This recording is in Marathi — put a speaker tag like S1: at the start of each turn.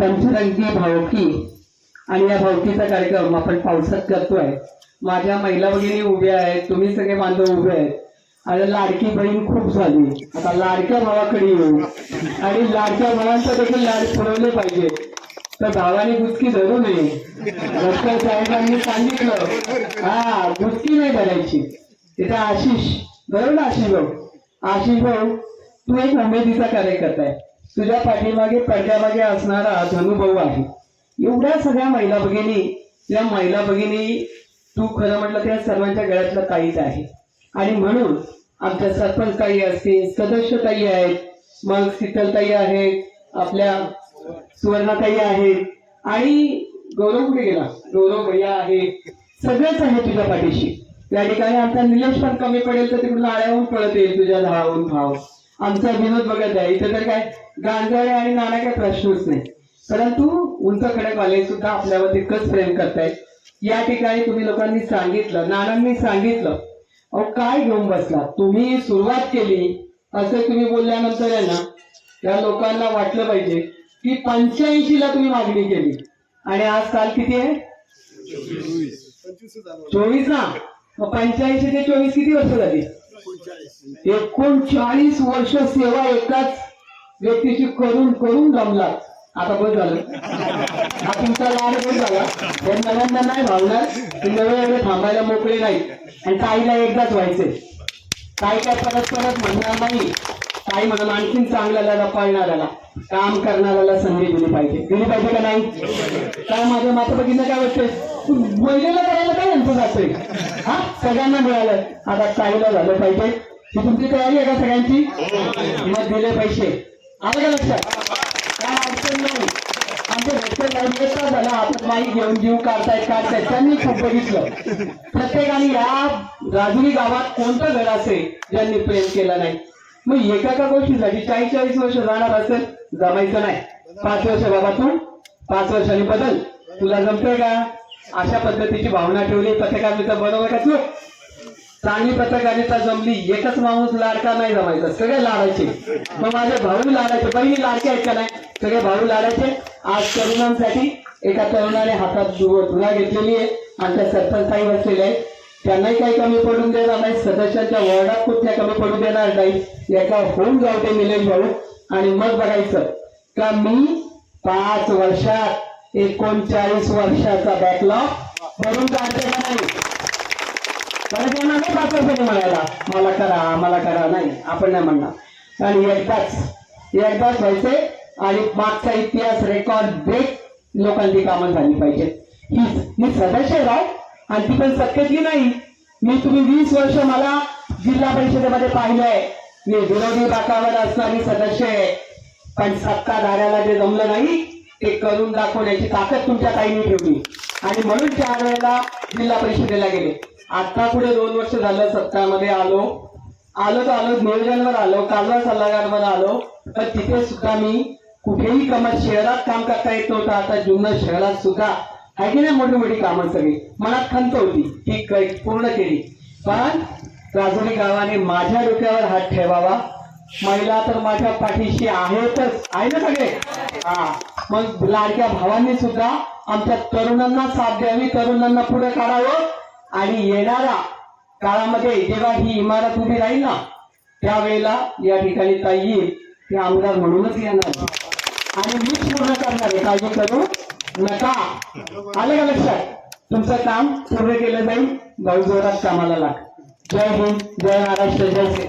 S1: पंचरंगी भावकी. आणि या भावकीचा कार्यक्रम आपण पावसात करतोय. माझ्या महिला भगिनी उभ्या आहेत. तुम्ही सगळे बांधव उभे आहेत. आणि लाडकी बहीण खूप झाली. आता लाडक्या भावाकडे येऊ. आणि लाडक्या भावांचा देखील लाड पुरवले पाहिजे. तर भावाने गुचकी धरू नये डॉक्टर साहेबांनी सांगितलं. हा गुचकी नाही धरायची तिथे आशिष. बरोबर ना आशिष भाऊ. आशिष भाऊ तू एक उमेदीचा कार्यकर्ता आहे. तुझ्या पाठीमागे पडद्यामागे असणारा धनुभाऊ आहे. एवढ्या सगळ्या महिला भगिनी या महिला भगिनी तू खरं म्हटलं त्या सर्वांच्या गळ्यातलं काहीच आहे. आणि म्हणून आमच्या सरपंच काही असतील सदस्य काही आहेत मग शीतलताई आहेत आपल्या सुवर्णाताई आहेत आणि गौरव कुठे गेला? गौरव भैया आहे सगळेच आहे तुझ्या पाठीशी. त्या ठिकाणी आता निलेश पण कमी पडेल तर तिकडून आळ्याहून पळत येईल तुझ्या धावून भाव. आमचा विनोद बघत आहे इथे तर काय गांजाळे आणि नाना काय प्रश्नच नाही. परंतु उंच खडकवाले सुद्धा आपल्यावर तितकंच प्रेम करतायत. या ठिकाणी तुम्ही लोकांनी सांगितलं नानांनी सांगितलं अहो काय घेऊन बसला? तुम्ही सुरुवात केली. असं तुम्ही बोलल्यानंतर आहे ना त्या लोकांना वाटलं पाहिजे की पंच्याऐंशी ला तुम्ही मागणी केली. आणि आज काल किती आहे? चोवीस. ना? पंच्याऐंशी ते चोवीस किती वर्ष झाली? एकोणचाळीस वर्ष सेवा एकाच व्यक्तीची करून करून जमला आता बस झालं. हा तुमचा लाड बस झाला. हे नव्यांना नाही भावणार. नवे नवे थांबायला मोकळे नाहीत आणि ताईला एकदाच व्हायचे ताई काय परत परत म्हणणार नाही. ताई म्हणून आणखीन चांगल्याला पाळणाऱ्याला काम करणाऱ्याला संधी दिली पाहिजे. दिली पाहिजे का नाही? काय माझ्या माता बघितलं काय वाटतंय? महिलेला करायला काय यांचं जातंय हा? सगळ्यांना मिळालं आता चांगलं झालं पाहिजे. ही तुमची तयारी आहे का सगळ्यांची? मग दिले पैसे? आलं का लक्षात? काय अडचण नाही. आमचे रस्ते लावले झाला आपण माई घेऊन जीव काढतायत काढतायत. त्यांनी खूप बघितलं. प्रत्येकाने या राजुरी गावात कोणतं घर असेल ज्यांनी प्रेम केला नाही? मग एका एका गोष्टीसाठी चाळीस चाळीस वर्ष जाणार असेल जमायचं नाही. पाच वर्ष बाबा तू पाच वर्षांनी बदल. तुला जमतोय का? अशा पद्धतीची भावना ठेवली. पत्रकारिता बरोबर का तू? चांगली पत्रकारिता जमली. एकच माणूस लाडका नाही जमायचा. सगळे लाडायचे. मग माझे भाऊ लाडायचे. बहिणी लाडके आहेत का नाही? सगळे भाऊ लाडायचे. आज तरुणांसाठी एका तरुणाने हातात धुला घेतलेली आहे. आमच्या सरपंच साहेब असलेले आहेत. त्यांनाही काही कमी पडून देणार नाही. सदस्यांच्या वॉर्डात कुठल्या कमी पडून देणार नाही. याचा होऊन जाऊ ते निलेश भाऊ. आणि मग बघायचं का मी पाच वर्षात एकोणचाळीस वर्षाचा बॅकलॉग. भरून काढते का नाही? मला त्यांना नाही म्हणायला. मला करा मला करा. नाही आपण नाही म्हणणार. आणि एकदाच एकदाच व्हायचे आणि मागचा इतिहास रेकॉर्ड ब्रेक लोकांची कामं झाली पाहिजे. ही मी सदस्य आहे राव आणि ती पण सत्तेतली नाही? मी तुम्ही वीस वर्ष मला जिल्हा परिषदेमध्ये पाहिलंय. मी विरोधी बाकावर असणारी सदस्य आहे. पण सत्ताधाऱ्याला जे जमलं नाही ते करून दाखवण्याची ताकद तुमच्या ताईने ठेवली. आणि म्हणून त्या वेळेला जिल्हा परिषदेला गेले. आता पुढे दोन वर्ष झालं सत्तामध्ये आलो. आलो तर आलो नियोजनवर आलो कालवा सल्लागारवर आलो. तर तिथे सुद्धा मी कुठेही कमत शहरात काम करता येत नव्हतं. आता जुन्नर शहरात सुद्धा आहे की नाही मोठी मोठी कामं सगळी? मनात खंत होती. ती पूर्ण केली. पण राजनी गावाने माझ्या डोक्यावर हात ठेवावा. महिला तर माझ्या पाठीशी आहेतच. आहे ना सगळे? हा. मग लाडक्या भावांनी सुद्धा आमच्या तरुणांना साथ द्यावी तरुणांना पुढे काढावं. आणि येणारा काळामध्ये जेव्हा ही इमारत उभी राहील ना त्यावेळेला या ठिकाणी ताई येईल ते आमदार म्हणूनच येणार. आणि मीच पूर्ण करणार आहे काळजी करू नका. आलं का लक्षात? तुमचं काम पूर्ण केलं जाईल. भाऊ जोरात कामाला लाग. जय हिंद जय महाराष्ट्र जय श्री